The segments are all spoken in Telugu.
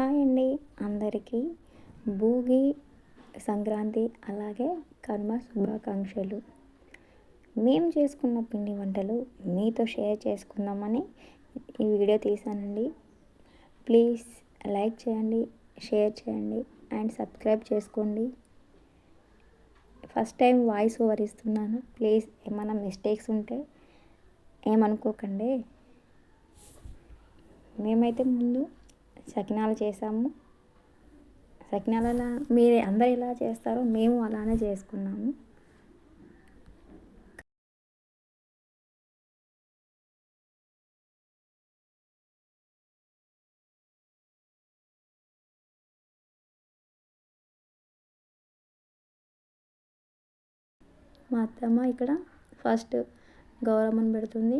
హాయ్ అండి అందరికీ భోగి సంక్రాంతి అలాగే కర్మ శుభాకాంక్షలు. మేము చేసుకున్న పిండి వంటలు మీతో షేర్ చేసుకుందామని ఈ వీడియో తీసానండి. ప్లీజ్ లైక్ చేయండి షేర్ చేయండి అండ్ సబ్స్క్రైబ్ చేసుకోండి. ఫస్ట్ టైం వాయిస్ ఓవర్ ఇస్తున్నాను. ప్లీజ్ ఏమైనా మిస్టేక్స్ ఉంటే ఏమనుకోకండి. మేమైతే ముందు సకినాలు చేసాము సకినాలు ఎలా మీరు అందరు ఎలా చేస్తారో మేము అలానే చేసుకున్నాము. మా అత్తమ్మ ఇక్కడ ఫస్ట్ గౌరమ్మను పెడుతుంది.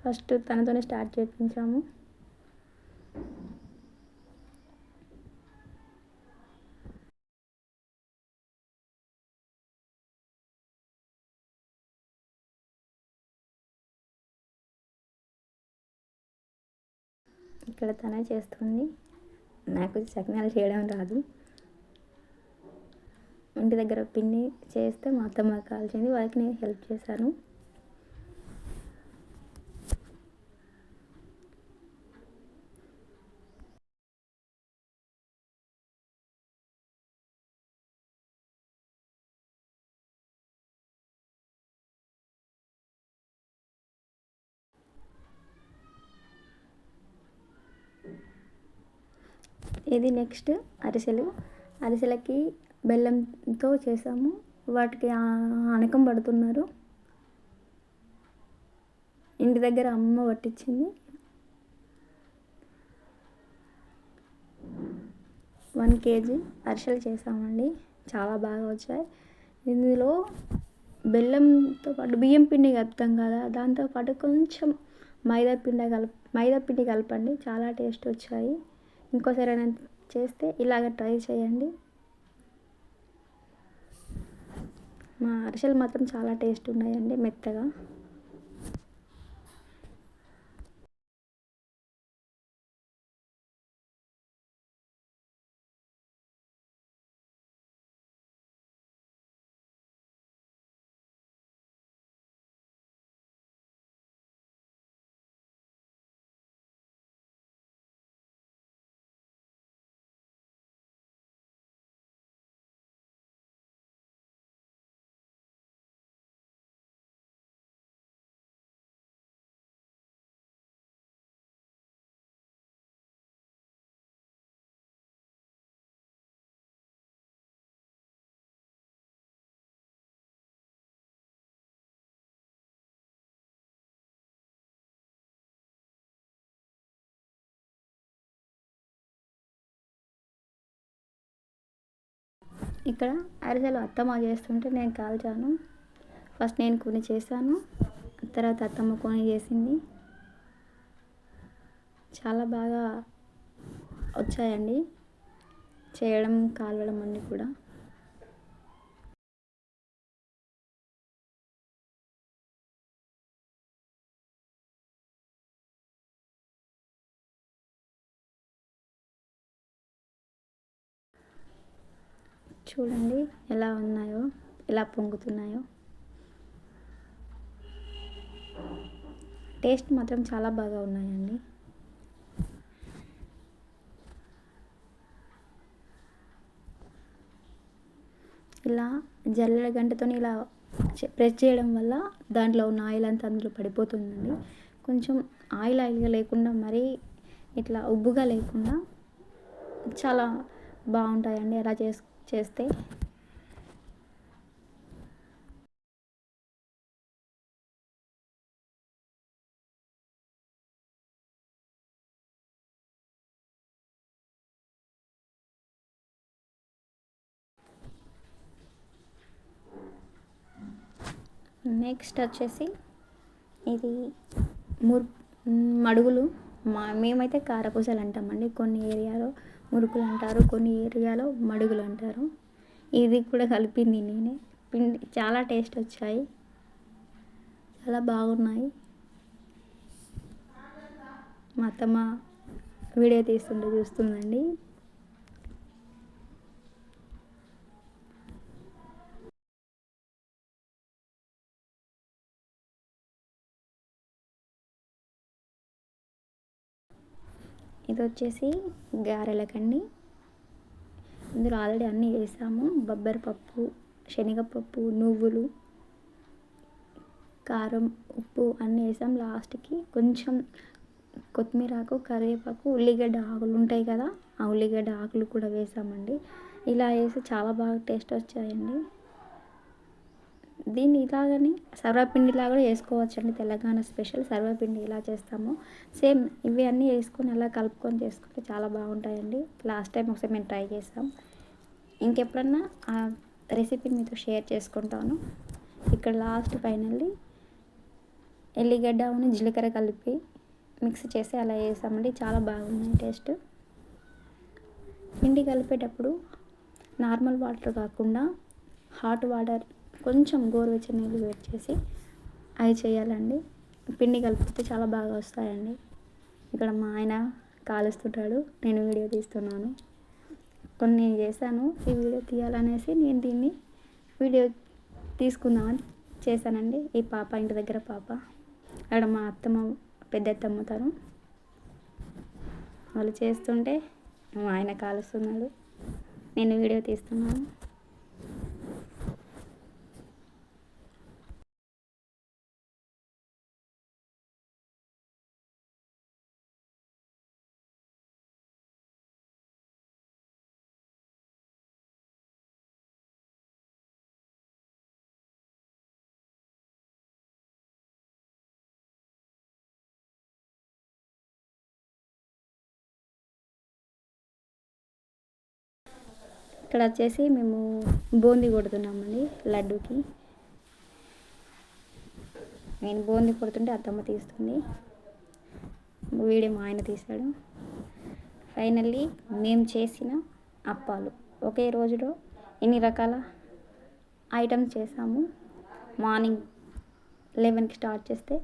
ఫస్ట్ తనతోనే స్టార్ట్ చేయించాము ఇక్కడ తనే చేస్తుంది. నాకు చక్నాలు చేయడం రాదు. ఇంటి దగ్గర పిన్ని చేస్తే మా అత్తమ్మ కాల్చింది వాళ్ళకి నేను హెల్ప్ చేశాను. ఇది నెక్స్ట్? అరిసెలు. అరిసెలకి బెల్లంతో చేసాము. వాటికి అనకం పడుతున్నారు. ఇంటి దగ్గర అమ్మ పట్టించింది. వన్ కేజీ అరిసెలు చేసామండి. చాలా బాగా వచ్చాయి. ఇందులో బెల్లంతో పాటు బియ్యం పిండి కలుపుతాం కదా దాంతోపాటు కొంచెం మైదా పిండి కలప మైదా పిండి కలపండి. చాలా టేస్ట్ వచ్చాయి. ఇంకోసారి అయినా చేస్తే ఇలాగ ట్రై చేయండి. మా అరిసెలు మాత్రం చాలా టేస్ట్ ఉన్నాయండి మెత్తగా. ఇక్కడ అరిసెలు అత్తమ్మ చేస్తుంటే నేను కాల్చాను. ఫస్ట్ నేను కొన్ని చేశాను. తర్వాత అత్తమ్మ కొన్ని చేసింది. చాలా బాగా వచ్చాయండి. చేయడం కాలవడం అన్నీ కూడా. చూడండి ఎలా ఉన్నాయో ఎలా పొంగుతున్నాయో. టేస్ట్ మాత్రం చాలా బాగా ఉన్నాయండి. ఇలా జల్లెడ గంటతో ఇలా ప్రెస్ చేయడం వల్ల దాంట్లో ఉన్న ఆయిల్ అంతా అందులో పడిపోతుందండి. కొంచెం ఆయిల్ ఆయిల్గా లేకుండా మరీ ఇట్లా ఉబ్బుగా లేకుండా చాలా బాగుంటాయండి. అలా చేసు చేస్తే నెక్స్ట్ వచ్చేసి ఇది ముర్ మడుగులు. మా మేమైతే కారపూసలు అంటామండి. కొన్ని ఏరియాలో మురుకులు అంటారు కొన్ని ఏరియాలో మడుగులు అంటారు ఇది కూడా కలిపింది నేనే. పిండి చాలా టేస్ట్ వచ్చాయి. చాలా బాగున్నాయి. మా అత్తమ్మ వీడియో తీస్తుంటే చూస్తుందండి. ఇది వచ్చేసి గారెలకండి. ఇందులో ఆల్రెడీ అన్నీ వేసాము. బొబ్బరిపప్పు శనగపప్పు నువ్వులు కారం ఉప్పు అన్నీ వేసాం. లాస్ట్కి కొంచెం కొత్తిమీరాకు కరివేపాకు ఉల్లిగడ్డ ఆకులు ఉంటాయి కదా ఆ ఉల్లిగడ్డ ఆకులు కూడా వేసామండి. ఇలా వేసి చాలా బాగా టేస్ట్ వచ్చాయండి. దీన్ని ఇలాగని సర్వపిండి కూడా వేసుకోవచ్చండి. తెలంగాణ స్పెషల్ సర్వపిండి ఇలా చేస్తాము. సేమ్ ఇవి అన్నీ వేసుకొని అలా కలుపుకొని చేసుకుంటే చాలా బాగుంటాయండి. లాస్ట్ టైం ఒకసారి మేము ట్రై చేస్తాం ఇంకెప్పుడన్నా ఆ రెసిపీని మీతో షేర్ చేసుకుంటాను. ఇక్కడ లాస్ట్ ఫైనల్లీ ఎల్లిగడ్డ జీలకర్ర కలిపి మిక్స్ చేసి అలా వేసామండి. చాలా బాగున్నాయి టేస్ట్. పిండి కలిపేటప్పుడు నార్మల్ వాటర్ కాకుండా హాట్ వాటర్ కొంచెం గోరువెచ్చని నీళ్ళు వేడి చేసి అవి చేయాలండి. పిండి కలిపితే చాలా బాగా వస్తాయండి. ఇక్కడ మా ఆయన కాలుస్తుంటాడు. నేను వీడియో తీస్తున్నాను. కొన్ని నేను చేశాను. ఈ వీడియో తీయాలనేసి నేను దీన్ని వీడియో తీసుకుందామని చేశానండి. ఈ పాప ఇంటి దగ్గర పాప. అక్కడ మా అత్తమ్మ పెద్ద అత్తమ్మ తను. వాళ్ళు చేస్తుంటే మా ఆయన కాలుస్తున్నాడు. నేను వీడియో తీస్తున్నాను. ఇక్కడ వచ్చేసి మేము బూందీ కొడుతున్నామండి లడ్డూకి. నేను బూందీ కొడుతుంటే అత్తమ్మ తీస్తుంది. వీడియో మా ఆయన తీశాడు ఫైనల్లీ మేము చేసిన అప్పాలు. ఒకే రోజులో ఎన్ని రకాల ఐటమ్స్ చేసాము మార్నింగ్ లెవెన్కి స్టార్ట్ చేస్తే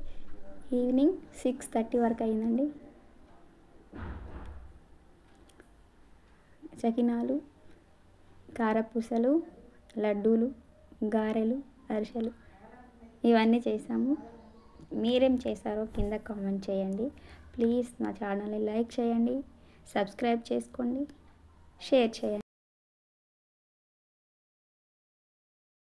ఈవినింగ్ సిక్స్ థర్టీ వరకు అయిందండి. చకినాలు కారపూసలు లడ్డూలు గారెలు అరిసెలు ఇవన్నీ చేసాము మీరేం చేశారో కింద కామెంట్ చేయండి. ప్లీజ్ నా ఛానల్ని లైక్ చేయండి సబ్స్క్రైబ్ చేసుకోండి షేర్ చేయండి.